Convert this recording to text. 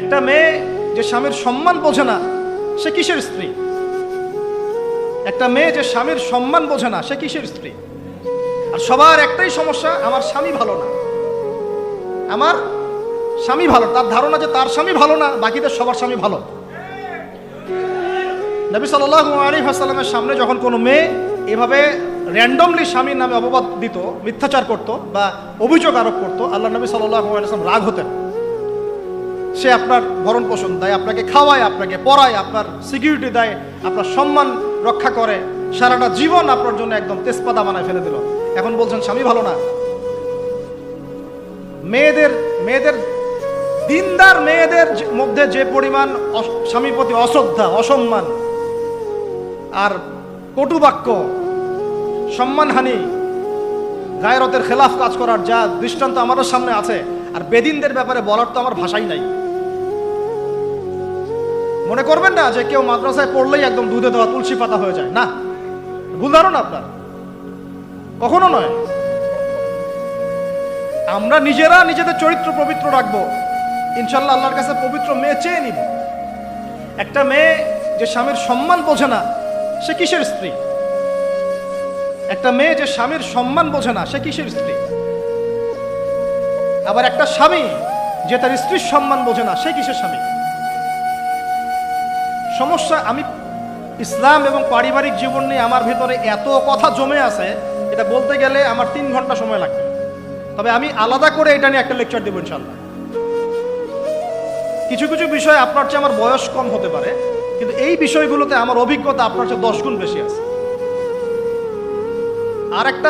একটা মেয়ে যে স্বামীর সম্মান বোঝে না, সে কিসের স্ত্রী? একটা মেয়ে যে স্বামীর সম্মান বোঝে না, সে কিসের স্ত্রী? আর সবার একটাই সমস্যা, আমার স্বামী ভালো না। আমার স্বামী ভালো তার ধারণা যে তার স্বামী ভালো না, বাকিদের সবার স্বামী ভালো। নবী সাল্লাহ আলী সামনে যখন কোনো মেয়ে এভাবে র্যান্ডমলি স্বামীর নামে অপবাদ দিত, মিথ্যাচার করত বা অভিযোগ আরোপ করতো, আল্লাহ নবী সাল্লাহ রাগ হতেন। সে আপনার ভরণ পোষণ দেয়, আপনাকে খাওয়ায়, আপনাকে পড়ায়, আপনার সিকিউরিটি দেয়, আপনার সম্মান রক্ষা করে। সারাটা জীবন আপনার জন্য একদম তেজপাতা বানায় ফেলে দিল। এখন বলছেন, স্বামী, ভালো না। মেয়েদের মেয়েদের, দিনদার মেয়েদের মধ্যে যে পরিমাণ স্বামীর প্রতি অশ্রদ্ধা, অসম্মান, আর কটু বাক্য, সম্মানহানি গায়রতের খেলাফ কাজ করার যা দৃষ্টান্ত আমাদের সামনে আছে, আর বেদিনদের ব্যাপারে বলার তো আমার ভাষাই নাই। মনে করবেন না যে কেউ মাদ্রাসায় পড়লেই একদম দুধে দেওয়া তুলসী পাতা হয়ে যায়? না। ভুল ধারণা আপনার। কখনো নয়। আমরা নিজেরা নিজেদের চরিত্র পবিত্র রাখব। ইনশাল্লাহ আল্লাহর কাছে পবিত্র মেয়ে চেয়ে নিব। একটা মেয়ে যে স্বামীর সম্মান বোঝে না, সে কিসের স্ত্রী? একটা মেয়ে যে স্বামীর সম্মান বোঝে না, সে কিসের স্ত্রী? আবার একটা স্বামী যে তার স্ত্রীর সম্মান বোঝে না, সে কিসের স্বামী? সমস্যা, আমি ইসলাম এবং পারিবারিক জীবন নিয়ে আমার ভেতরে এত কথা জমে আছে, এটা বলতে গেলে আমার তিন ঘণ্টা সময় লাগবে। তবে আমি আলাদা করে এটা নিয়ে একটা লেকচার দেবো ইনশাল্লাহ কিছু কিছু বিষয় আপনার চেয়ে আমার বয়স কম হতে পারে, কিন্তু এই বিষয়গুলোতে আমার অভিজ্ঞতা আপনার চেয়ে দশ গুণ বেশি আছে। আর একটা